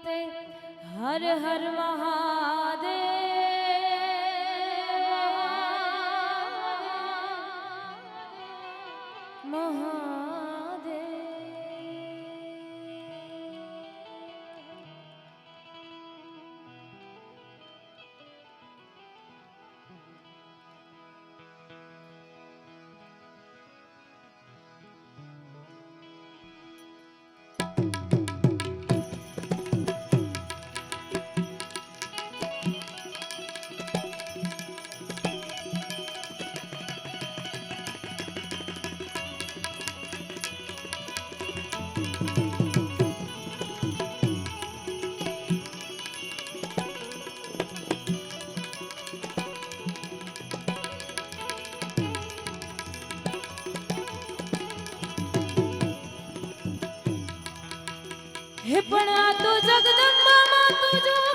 માતે હર હર મહાદેવ હે પણ આ તો જગદંબામાં તું જોગણી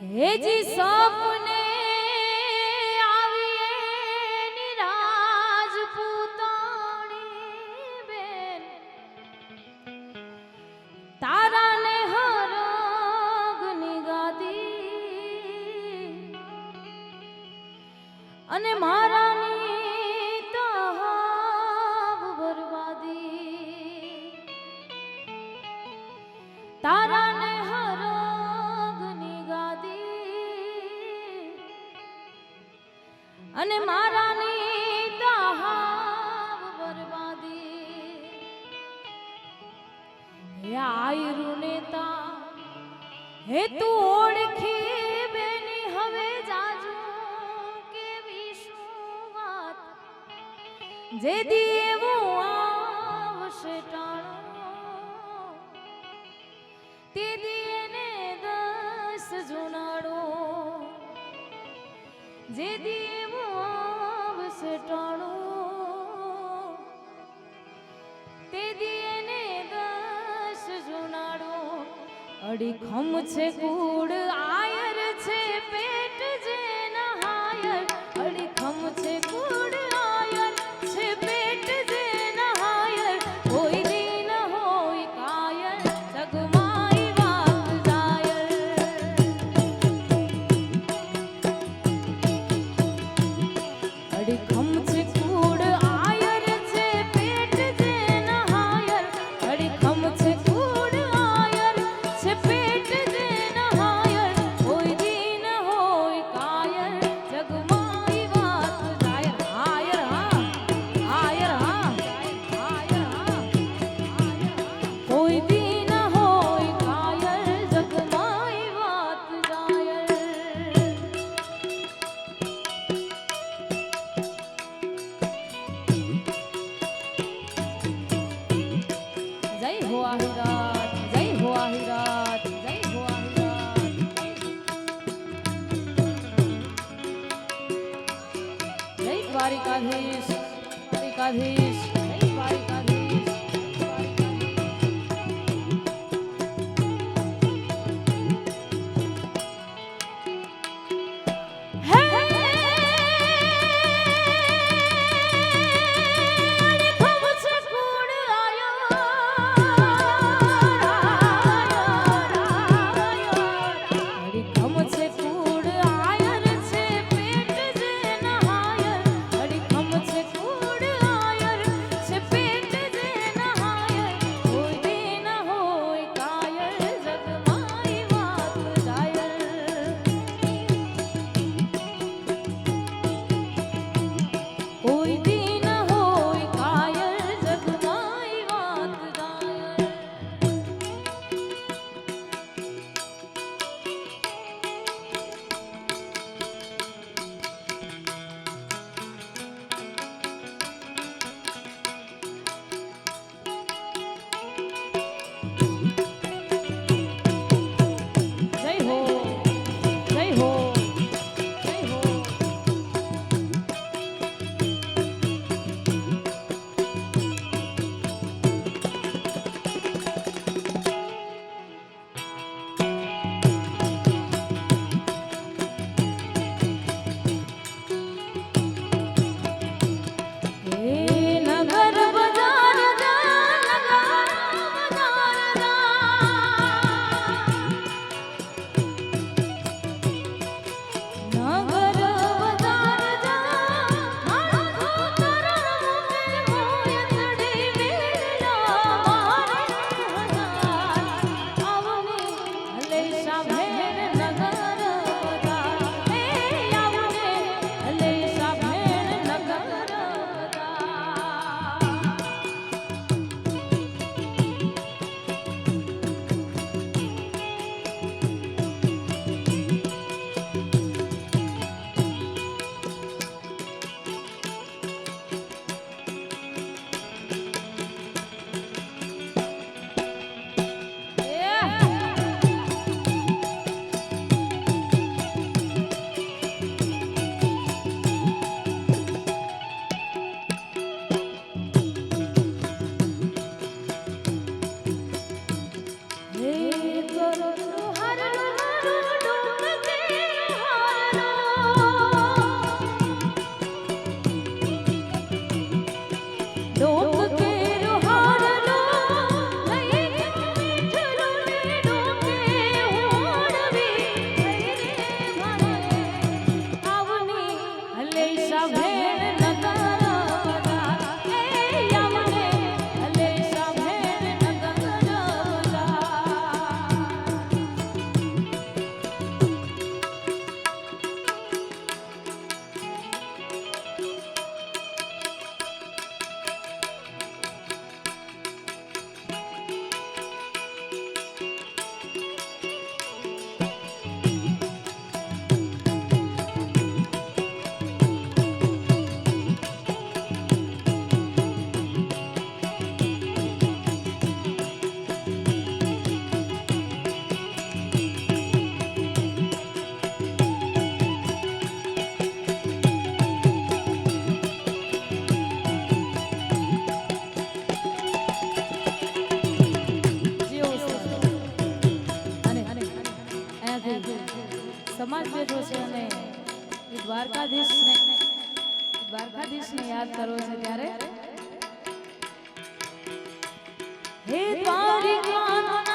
હેજી સપને અને તહાવ બરબાદી આયરું નેતા હે તું ઓળખી બેની હવે જાજુ કેવી શું વાત? જે આવશે ટાણો તે દીને દસ જુનાડો. જે દેવું આવશે ટાણો. તે દીને દસ જુનાડો. અડીખમ છે કુડ આયર છે પેટ જે નહાયર અડીખમ છે કુડ આયર છે પેટ જે નહાયર કોઈ દિન હોય કાયર, જગમાઈ વાત નથી સમાજ બેઠો છે અને એ દ્વારકાધીશને દ્વારકાધીશને યાદ કરો છે ત્યારે? હે દ્વારિકા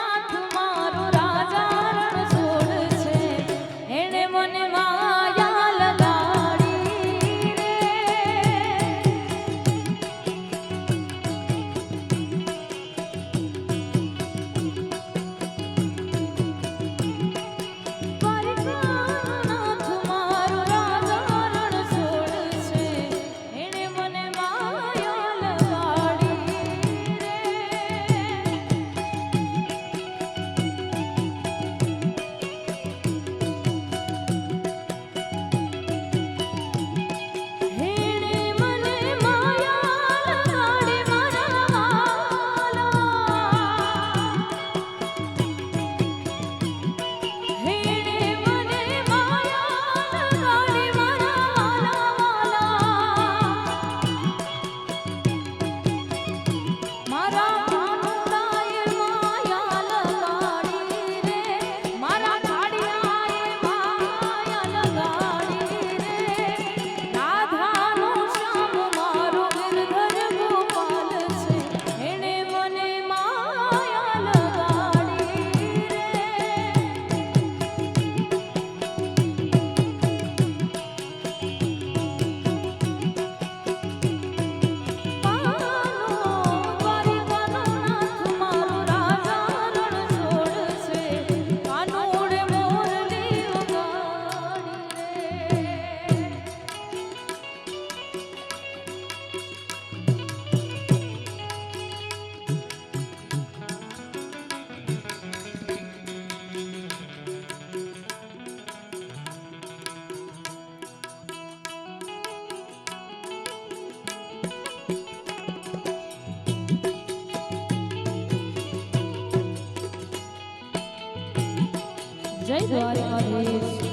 જય દ્વારકાધીશ.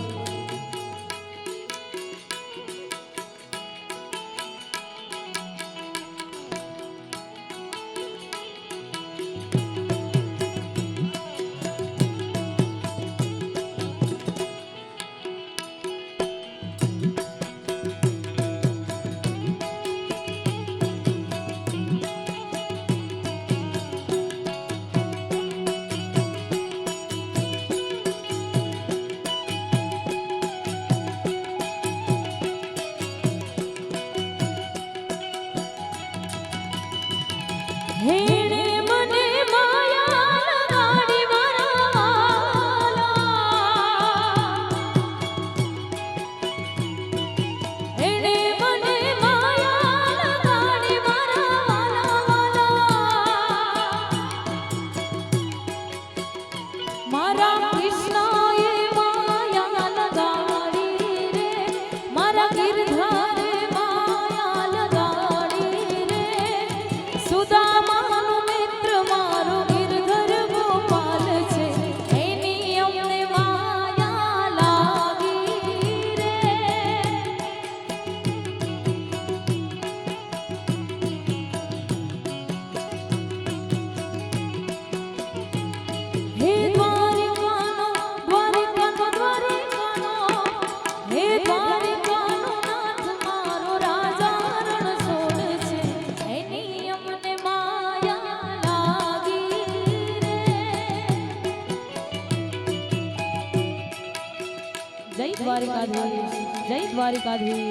গাধে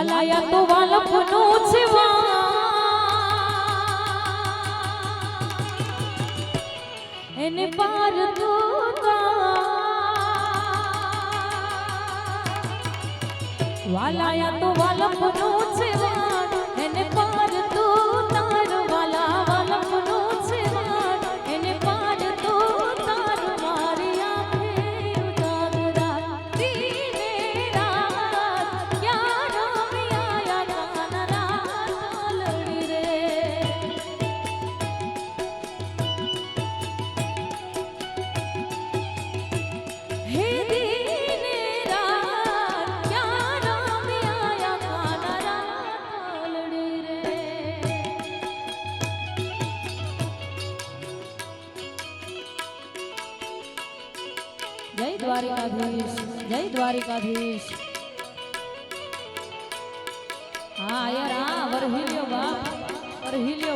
અલાયા તો વાલપનો છે એને પાર તો વાલાયા તો વાલપનો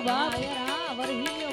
બાપ.